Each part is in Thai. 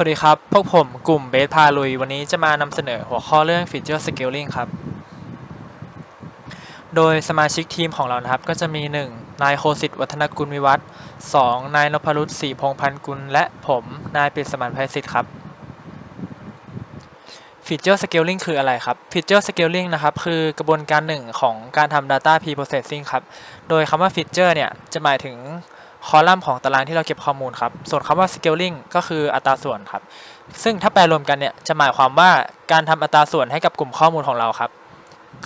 วัสดีครับ พวกผมกลุ่มเบสพาลุย วันนี้จะมานำเสนอหัวข้อเรื่อง Feature Scaling ครับ โดยสมาชิกทีมของเรานะครับ ก็จะมี 1. นายโคสิทธิ์วัฒนกุลวิวัฒน์ 2. นายนพรุษศรีพงพันกุล และผมนายปริศมานภัยศิษฐ์ครับ Feature Scaling คืออะไรครับ Feature Scaling นะครับ คือกระบวนการหนึ่งของการทำ Data Pre-processing ครับ โดยคำว่า Feature เนี่ย จะหมายถึง คอลัมน์ของตารางที่เราเก็บข้อมูลครับ ส่วนคำว่า scaling ก็คืออัตราส่วนครับ ซึ่งถ้าแปลรวมกันเนี่ยจะหมายความว่าการทำอัตราส่วนให้กับกลุ่มข้อมูลของเราครับ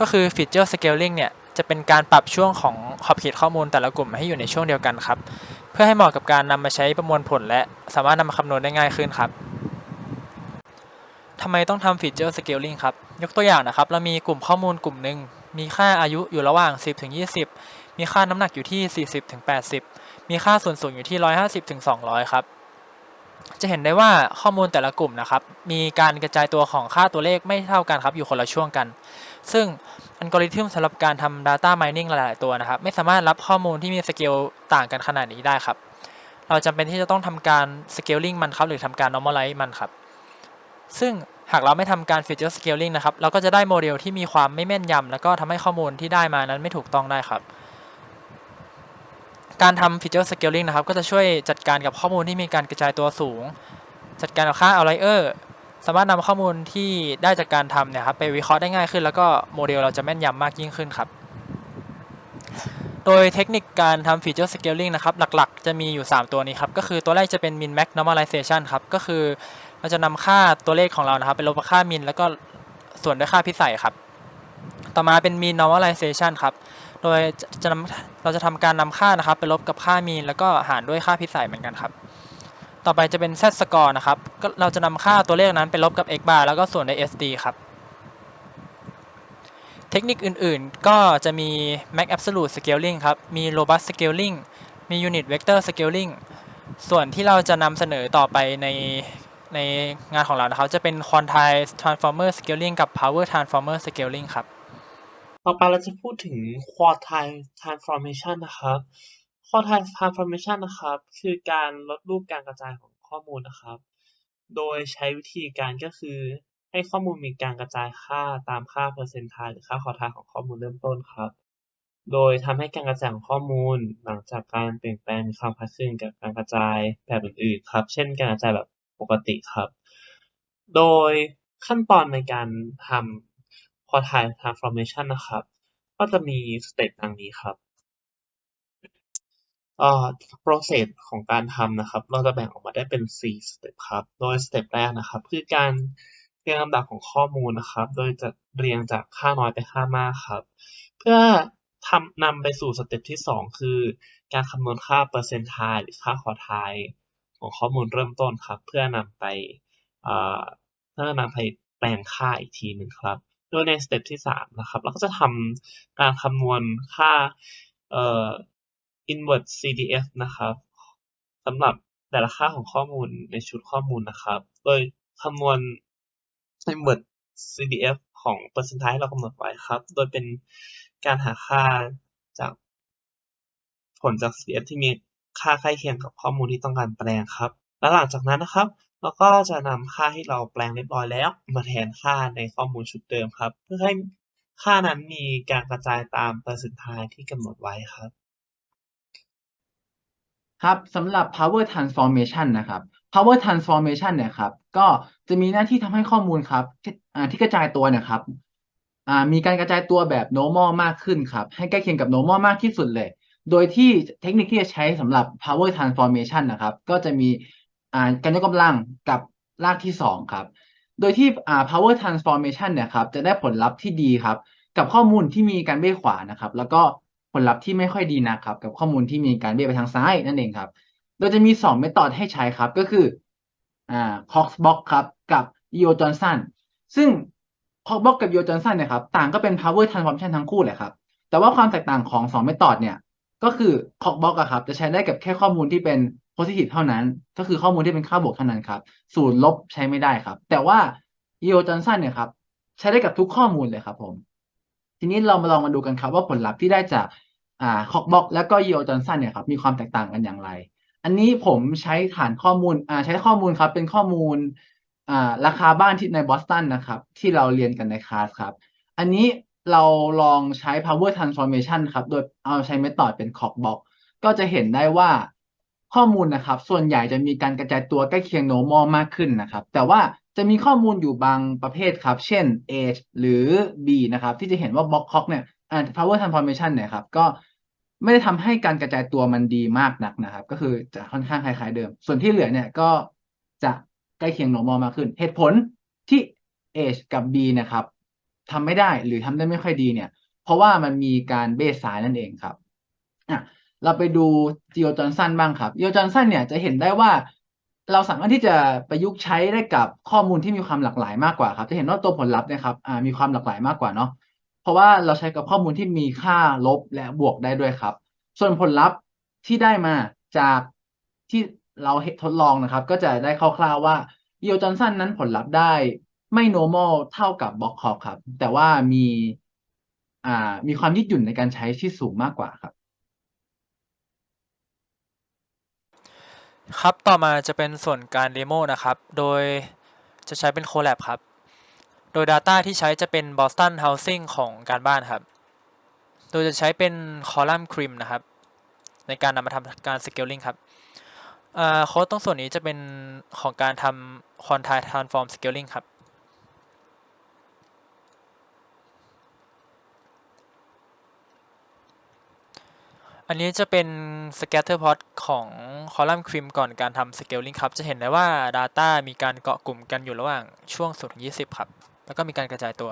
ก็คือ feature scaling เนี่ยจะเป็นการปรับช่วงของขอบเขตข้อมูลแต่ละกลุ่มให้อยู่ในช่วงเดียวกันครับ เพื่อให้เหมาะกับการนำมาใช้ประมวลผล และสามารถนำมาคำนวณได้ง่ายขึ้นครับทำไมต้องทำ feature scaling ครับ ยกตัวอย่างนะครับ เรามีกลุ่มข้อมูลกลุ่มหนึ่งมีค่าอายุอยู่ระหว่าง 10ถึง20 มีค่าน้ำหนักอยู่ที่ 40ถึง80 มีค่าส่วนสูงอยู่ที่ 150ถึง200 ครับ จะเห็นได้ว่าข้อมูลแต่ละกลุ่มนะครับ มีการกระจายตัวของค่าตัวเลขไม่เท่ากันครับ อยู่คนละช่วงกัน ซึ่งอัลกอริทึมสำหรับการทำ Data Mining หลาย ๆ ตัวนะครับ ไม่สามารถรับข้อมูลที่มีสเกลต่างกันขนาดนี้ได้ครับ เราจำเป็นที่จะต้องทำการ Scaling มันครับ หรือทำการ Normalize มันครับ ซึ่งหากเราไม่ทำการ Feature Scaling นะครับ เราก็จะได้โมเดลที่มีความไม่แม่นยำแล้วก็ทำให้ข้อมูลที่ได้มานั้นไม่ถูกต้องได้ครับ การทำ Feature Scaling นะครับ ก็จะช่วยจัดการกับข้อมูลที่มีการกระจายตัวสูง จัดการกับค่า Outlier สามารถนำข้อมูลที่ได้จากการทำเนี่ยครับไปวิเคราะห์ได้ง่ายขึ้น แล้วก็โมเดลเราจะแม่นยำมากยิ่งขึ้นครับ โดยเทคนิคการทำ Feature Scaling นะครับ หลักๆ จะมีอยู่ 3 ตัวนี้ครับ ก็คือตัวแรกจะเป็น Min Max Normalization ครับ ก็คือเราจะนำค่าตัวเลขของเรานะครับไปลบกับค่า min แล้วก็ส่วนด้วยค่าพิสัยครับ ต่อมาเป็น mean normalization ครับ โดยจะนำเราจะทำการนำค่านะครับ ไปลบกับค่า mean แล้วก็หารด้วยค่าพิสัยเหมือนกันครับ ต่อไปจะเป็น z score นะครับก็เราจะนำค่าตัวเลขนั้นไปลบกับ x bar แล้วก็ส่วนด้วย sd ครับ เทคนิคอื่นๆ ก็จะมี max absolute scaling ครับ มี robust scaling มี unit vector scaling ส่วนที่เราจะนำเสนอต่อไปในในงานของเรานะครับ จะเป็น quantile transformer scaling กับ power transformer scaling ครับ ต่อไปเราจะพูดถึง quartile transformation นะครับ quartile transformation นะครับ คือการลดรูปการกระจายของข้อมูลนะครับ โดยใช้วิธีการก็คือ ให้ข้อมูลมีการกระจายค่าตามค่า percentile หรือค่า quartile ของข้อมูลเริ่มต้นครับ โดยทำให้การกระจายของข้อมูล หลังจากการเปลี่ยนแปลงมีความคล้ายคลึงกับการกระจายแบบอื่นๆครับ เช่นการกระจายแบบปกติครับ โดยขั้นตอนในการทำ quartile transformation นะครับ ก็จะมีสเต็ปดังนี้ครับเอ่อ process ของการทำนะครับ เราจะแบ่งออกมาได้เป็น 4 สเต็ปครับ โดยสเต็ปแรกนะครับ คือการเรียงลำดับของข้อมูลนะครับ โดยจะเรียงจากค่าน้อยไปค่ามากครับ เพื่อทำนำไปสู่สเต็ปที่ 2 คือ การคำนวณค่า percentile หรือค่า quartile ของข้อมูลเริ่มต้นครับ เพื่อนำไปเอ่อเพื่อนำไปแปลงค่าอีกทีหนึ่งครับ โดยในสเต็ปที่3นะครับเราก็จะทำการคำนวณค่าเอ่อ inverse CDF นะครับสำหรับแต่ละค่าของข้อมูลในชุดข้อมูลนะครับ โดยคำนวณ inverse CDF ของ percentile ที่เรากำหนดไว้ครับ โดยเป็นการหาค่าจากผลจาก CDF ที่มีค่าใกล้เคียงกับข้อมูลที่ต้องการแปลงครับ และหลังจากนั้นนะครับ เราก็จะนำค่าที่เราแปลงเรียบร้อยแล้ว มาแทนค่าในข้อมูลชุดเดิมครับ เพื่อให้ค่านั้นมีการกระจายตาม percentile ที่กำหนดไว้ครับ ครับสำหรับ power transformation นะครับ power transformation เนี่ยครับ ก็จะมีหน้าที่ทำให้ข้อมูลครับที่อ่าที่กระจายตัวนะครับมีการกระจายตัวแบบ normal มากขึ้นครับ ให้ใกล้เคียงกับ normal มากที่สุดเลย โดยที่เทคนิคที่จะใช้สำหรับ power transformation นะครับ ก็จะมี อ่าการยกกำลังกับรากที่สองครับ โดยที่อ่า power transformation เนี่ยครับจะได้ผลลัพธ์ที่ดีครับ กับข้อมูลที่มีการเบี้ยขวานะครับ แล้วก็ผลลัพธ์ที่ไม่ค่อยดีนะครับ กับข้อมูลที่มีการเบี้ยไปทางซ้ายนั่นเองครับ โดยจะมี2เมธอดให้ใช้ครับก็คืออ่า Coxbox ครับกับ EO Johnson ซึ่ง Coxbox กับ EO Johnson เนี่ยครับต่างก็เป็น power transformation ทั้งคู่แหละครับแต่ว่าความแตกต่างของ2เมธอดเนี่ยก็คือ Coxbox อะครับจะใช้ได้กับแค่ข้อมูลที่เป็น positive เท่านั้น ก็คือข้อมูลที่เป็นค่าบวกเท่านั้นครับศูนย์ลบใช้ไม่ได้ครับ แต่ว่า EO Johnson เนี่ยครับใช้ได้กับทุกข้อมูลเลยครับผม ทีนี้เรามาลองมาดูกันครับว่าผลลัพธ์ที่ได้จากอ่าคอกบ็อกแล้วก็ยีโอจอห์นสันเนี่ยครับมีความแตกต่างกันอย่างไร อันนี้ผมใช้ฐานข้อมูลอ่าใช้ข้อมูลครับเป็นข้อมูลอ่าราคาบ้านที่ในบอสตันนะครับ ที่เราเรียนกันในคลาสครับ อันนี้เราลองใช้ power transformation ครับ โดยเอาใช้เมธอดเป็น Cockbox ก็จะเห็นได้ว่า ข้อมูลนะครับ ส่วนใหญ่จะมีการกระจายตัวใกล้เคียง normal มากขึ้นนะครับ แต่ว่าจะมีข้อมูลอยู่บางประเภทครับ เช่น age หรือ b นะครับ ที่จะเห็นว่า box cock เนี่ยอ่า power transformation เนี่ยครับ ก็ไม่ได้ทำให้การกระจายตัวมันดีมากนักนะครับ ก็คือจะค่อนข้างคล้ายๆเดิม ส่วนที่เหลือเนี่ยก็จะใกล้เคียง normal มากขึ้น เหตุผลที่ age กับ b นะครับทำไม่ได้หรือทำได้ไม่ค่อยดีเนี่ย เพราะว่ามันมีการเบสไซน์นั่นเองครับอะ เราไปดูจีโอจอห์นสันบ้างครับจีโอจอห์นสันเนี่ยจะเห็นได้ว่า เราสามารถที่จะประยุกต์ใช้ได้กับข้อมูลที่มีความหลากหลายมากกว่าครับ จะเห็นว่าตัวผลลัพธ์นะครับมีความหลากหลายมากกว่าเนาะเพราะว่าเราใช้กับข้อมูลที่มีค่าลบและบวกได้ด้วยครับ ส่วนผลลัพธ์ที่ได้มาจากที่เราทดลองนะครับ ก็จะได้คร่าวๆว่าอีโอจอห์นสันนั้นผลลัพธ์ได้ไม่ normal เท่ากับบล็อกคอครับ แต่ว่ามีอ่ามีความยืดหยุ่นในการใช้ที่สูงมากกว่าครับ ครับต่อมาจะเป็นส่วนการเดโมนะครับ โดยจะใช้เป็น Colab ครับ โดย Data ที่ใช้จะเป็น Boston Housing ของการบ้านครับ โดยจะใช้เป็นคอลัมน์ครีมนะครับ ในการนำมาทำการ Scaling ครับอ่าโค้ดตรงส่วนนี้จะเป็นของการทำ Quantile Transform Scaling ครับ อันนี้จะเป็น scatter plot ของ column cream ก่อนการทำ scaling ครับ จะเห็นได้ว่า data มีการเกาะกลุ่มกันอยู่ระหว่างช่วง0ถึง20 ครับ แล้วก็มีการกระจายตัว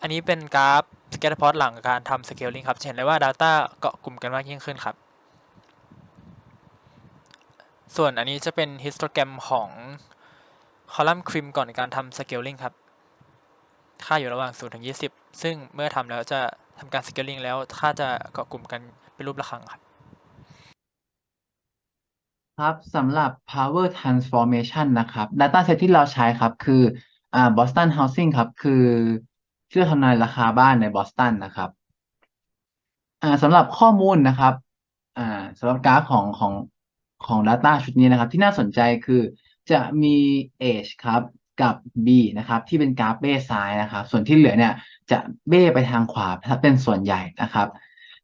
อันนี้เป็นกราฟ scatter plot หลังการทำ scaling ครับ จะเห็นได้ว่า data เกาะกลุ่มกันมากยิ่งขึ้นครับ ส่วนอันนี้จะเป็น histogram ของ column cream ก่อนการทำ scaling ครับ ค่าอยู่ระหว่าง0ถึง20 ซึ่งเมื่อทำแล้วจะ ทำการ scaling แล้วค่าจะเกาะกลุ่มกันเป็นรูประฆังครับ ครับสำหรับ power transformation นะครับ data set ที่เราใช้ครับ คืออ่า Boston Housing ครับ คือที่เราทำนายราคาบ้านในบอสตันนะครับอ่าสำหรับข้อมูลนะครับอ่าสำหรับกราฟของของของ data ชุดนี้นะครับ ที่น่าสนใจคือจะมี age ครับกับ b นะครับ ที่เป็นกราฟเบ้ซ้ายนะครับ ส่วนที่เหลือเนี่ย จะเบ้ไปทางขวาถ้าเป็นส่วนใหญ่นะครับ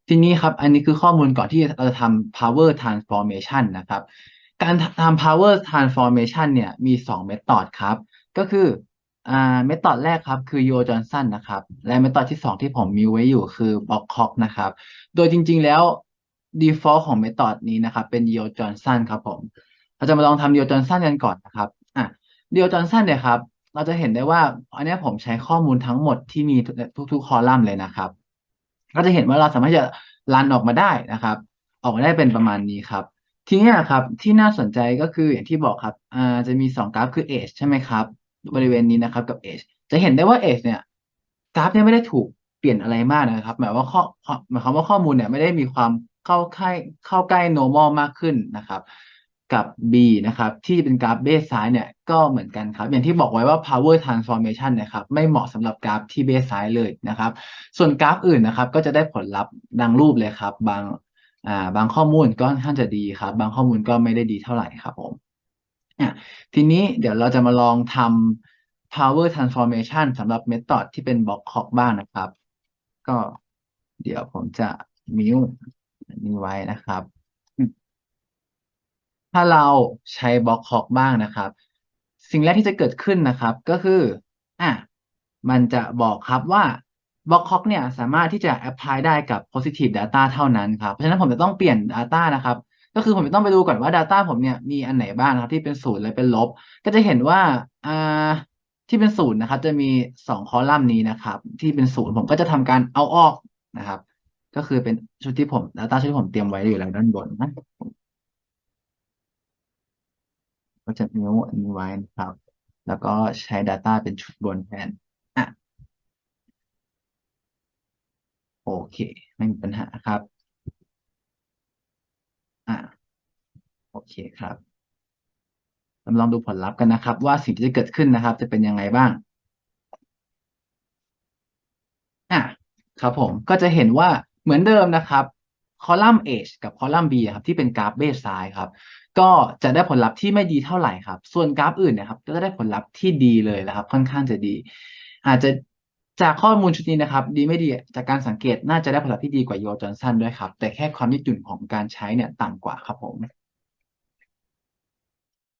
ทีนี้ครับอันนี้คือข้อมูลก่อนที่เราจะทำ power transformation นะครับ การทำ power transformation เนี่ยมี 2 method ครับ ก็คืออ่า method แรกครับคือ Yo Johnson นะครับ และ method ที่ 2 ที่ผมมีไว้อยู่คือ Bockcock นะครับ โดยจริง ๆแล้ว default ของ method นี้นะครับ เป็น Yo Johnson ครับผม เราจะมาลองทำ Yo Johnson กันก่อนนะครับอะ Yo Johnson เนี่ยครับ เราจะเห็นได้ว่า อันนี้ผมใช้ข้อมูลทั้งหมดที่มีทุกๆคอลัมน์เลยนะครับ ก็จะเห็นว่าเราสามารถจะรันออกมาได้นะครับ ออกมาได้เป็นประมาณนี้ครับ ทีนี้ครับที่น่าสนใจก็คืออย่างที่บอกครับอ่าจะมีสองกราฟคือ age ใช่ไหมครับ บริเวณนี้นะครับกับ age จะเห็นได้ว่า age เนี่ยกราฟเนี่ยไม่ได้ถูกเปลี่ยนอะไรมากนะครับ หมายว่าข้อหมายความว่าข้อมูลเนี่ยไม่ได้มีความเข้าใกล้เข้าใกล้ normal มากขึ้นนะครับ กับ B นะครับ ที่เป็นกราฟเบสซ้ายเนี่ยก็เหมือนกันครับ อย่างที่บอกไว้ว่า power transformation นะครับไม่เหมาะสำหรับกราฟที่เบสซ้ายเลยนะครับ ส่วนกราฟอื่นนะครับ ก็จะได้ผลลัพธ์ดังรูปเลยครับ บางอ่าบางข้อมูลก็ค่อนข้างจะดีครับ บางข้อมูลก็ไม่ได้ดีเท่าไหร่ครับผมทีนี้เดี๋ยวเราจะมาลองทำ power transformation สำหรับ method ที่เป็น block clock บ้างนะครับ ก็เดี๋ยวผมจะมิวนี้ไว้นะครับ ถ้าเราใช้บล็อกคอกบ้างนะครับ สิ่งแรกที่จะเกิดขึ้นนะครับ ก็คืออะมันจะบอกครับว่าบล็อกคอกเนี่ยสามารถที่จะ apply ได้กับ positive data เท่านั้นครับเพราะฉะนั้นผมจะต้องเปลี่ยน data นะครับ ก็คือผมจะต้องไปดูก่อนว่า data ผมเนี่ยมีอันไหนบ้างครับที่เป็นศูนย์และเป็นลบ ก็จะเห็นว่าอ่าที่เป็นศูนย์นะครับ จะมีสองคอลัมน์นี้นะครับ ที่เป็นศูนย์ผมก็จะทำการเอาออกนะครับ ก็คือเป็นชุดที่ผม data ชุดที่ผมเตรียมไว้อยู่แล้วด้านบนนะ ก็จะนิ้วอันนี้ไว้นะครับ แล้วก็ใช้ Data เป็นชุดบนแทนอะโอเค ไม่มีปัญหาครับ อะโอเคครับลองดูผลลัพธ์กันนะครับ ว่าสิ่งที่จะเกิดขึ้นนะครับ จะเป็นยังไงบ้างอะครับผมก็จะเห็นว่าเหมือนเดิมนะครับ คอลัมน์ H กับคอลัมน์ B ครับที่เป็นกราฟเบสไซด์ครับ ก็จะได้ผลลัพธ์ที่ไม่ดีเท่าไหร่ครับ ส่วนกราฟอื่นเนะครับ ก็จะได้ผลลัพธ์ที่ดีเลยนะครับ ค่อนข้างจะดี อาจจะจากข้อมูลชุดนี้นะครับ ดีไม่ดีจากการสังเกตน่าจะได้ผลลัพธ์ที่ดีกว่าโยจอนสันด้วยครับ แต่แค่ความยืดหยุ่นของการใช้เนี่ยต่ำกว่าครับผม